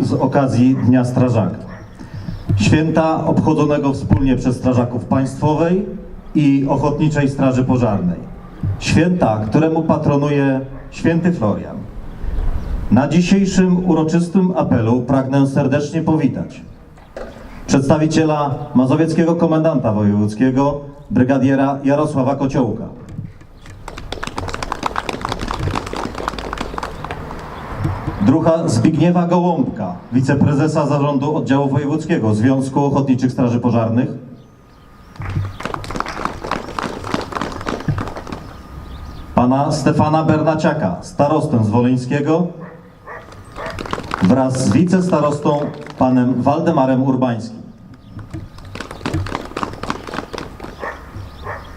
z okazji Dnia Strażaka. Święta obchodzonego wspólnie przez strażaków państwowej i Ochotniczej Straży Pożarnej. Święta, któremu patronuje święty Florian. Na dzisiejszym uroczystym apelu pragnę serdecznie powitać przedstawiciela mazowieckiego komendanta wojewódzkiego, brygadiera Jarosława Kociołka. Drucha Zbigniewa Gołąbka, wiceprezesa zarządu oddziału wojewódzkiego Związku Ochotniczych Straży Pożarnych. Pana Stefana Bernaciaka, starostę z Woleńskiego wraz z wicestarostą panem Waldemarem Urbańskim.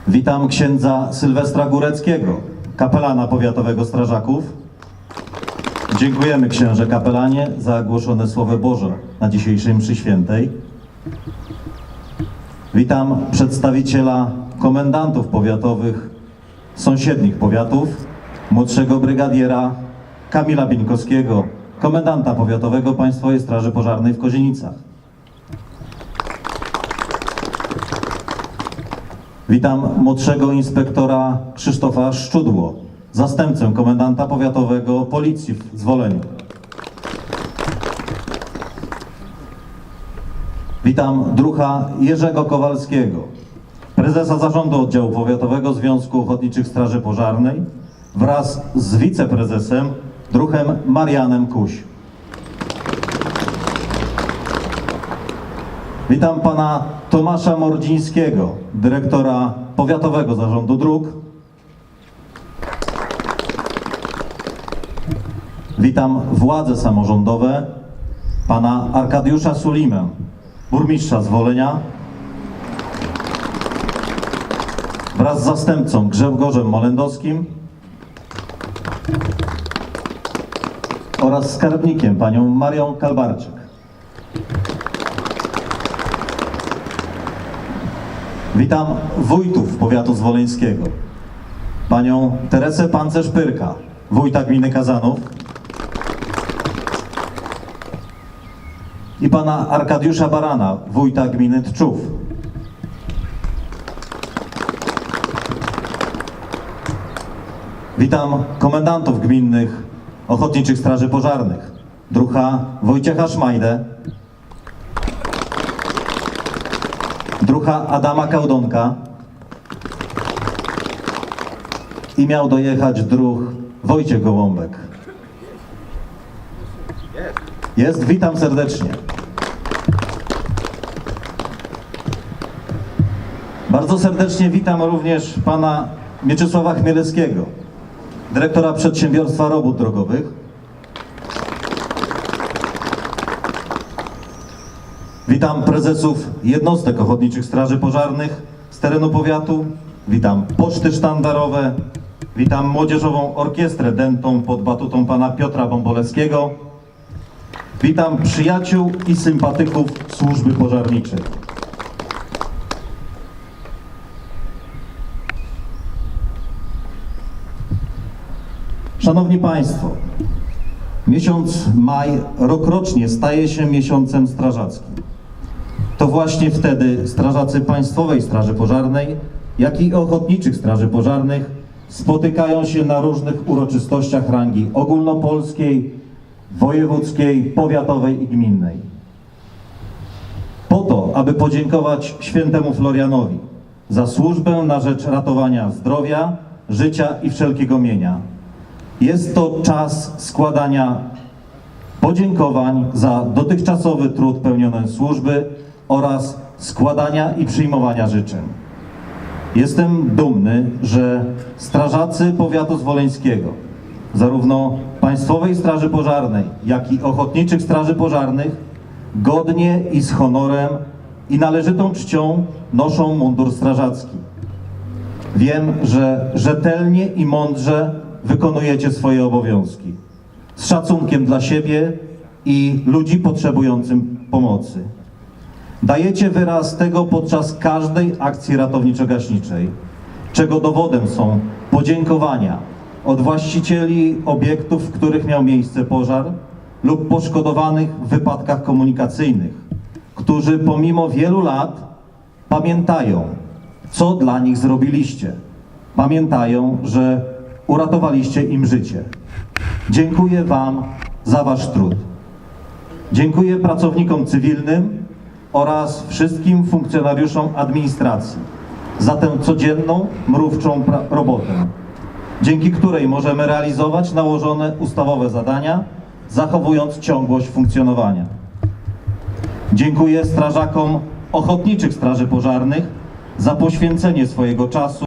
Witam księdza Sylwestra Góreckiego, kapelana powiatowego strażaków. Dziękujemy księże kapelanie za głoszone Słowo Boże na dzisiejszej mszy świętej. Witam przedstawiciela komendantów powiatowych sąsiednich powiatów, młodszego brygadiera Kamila Bieńkowskiego, komendanta powiatowego Państwowej Straży Pożarnej w Kozienicach. Witam młodszego inspektora Krzysztofa Szczudło, zastępcę komendanta powiatowego Policji w Zwoleniu. Witam drucha Jerzego Kowalskiego, prezesa zarządu oddziału powiatowego Związku Ochotniczych Straży Pożarnej wraz z wiceprezesem druhem Marianem Kuś. Witam pana Tomasza Mordzińskiego, dyrektora Powiatowego Zarządu Dróg. Witam władze samorządowe, pana Arkadiusza Sulimę, burmistrza z Wolenia, wraz z zastępcą Grzegorzem Molendowskim oraz skarbnikiem panią Marią Kalbarczyk. Witam wójtów powiatu zwoleńskiego. Panią Teresę Pancerz-Pyrka, wójta gminy Kazanów. I pana Arkadiusza Barana, wójta gminy Tczów. Witam komendantów gminnych Ochotniczych Straży Pożarnych. Drucha Wojciecha Szmajdę. drucha Adama Kałdonka i miał dojechać druh Wojciech Gołąbek. Jest, witam serdecznie. Bardzo serdecznie witam również pana Mieczysława Chmielewskiego, dyrektora Przedsiębiorstwa Robót Drogowych. Witam prezesów jednostek ochotniczych straży pożarnych z terenu powiatu. Witam poczty sztandarowe. Witam młodzieżową orkiestrę dętą pod batutą pana Piotra Bąbolewskiego. Witam przyjaciół i sympatyków służby pożarniczej. Szanowni Państwo, miesiąc maj rokrocznie staje się miesiącem strażackim. To właśnie wtedy strażacy Państwowej Straży Pożarnej, jak i ochotniczych straży pożarnych spotykają się na różnych uroczystościach rangi ogólnopolskiej, wojewódzkiej, powiatowej i gminnej. Po to, aby podziękować świętemu Florianowi za służbę na rzecz ratowania zdrowia, życia i wszelkiego mienia. Jest to czas składania podziękowań za dotychczasowy trud pełniony służby oraz składania i przyjmowania życzeń. Jestem dumny, że strażacy powiatu zwoleńskiego, zarówno Państwowej Straży Pożarnej, jak i Ochotniczych Straży Pożarnych, godnie i z honorem i należytą czcią noszą mundur strażacki. Wiem, że rzetelnie i mądrze wykonujecie swoje obowiązki. Z szacunkiem dla siebie i ludzi potrzebującym pomocy. Dajecie wyraz tego podczas każdej akcji ratowniczo-gaśniczej, czego dowodem są podziękowania od właścicieli obiektów, w których miał miejsce pożar, lub poszkodowanych w wypadkach komunikacyjnych, którzy pomimo wielu lat pamiętają, co dla nich zrobiliście. Pamiętają, że uratowaliście im życie. Dziękuję Wam za Wasz trud. Dziękuję pracownikom cywilnym oraz wszystkim funkcjonariuszom administracji za tę codzienną, mrówczą robotę, dzięki której możemy realizować nałożone ustawowe zadania, zachowując ciągłość funkcjonowania. Dziękuję strażakom ochotniczych Straży Pożarnych za poświęcenie swojego czasu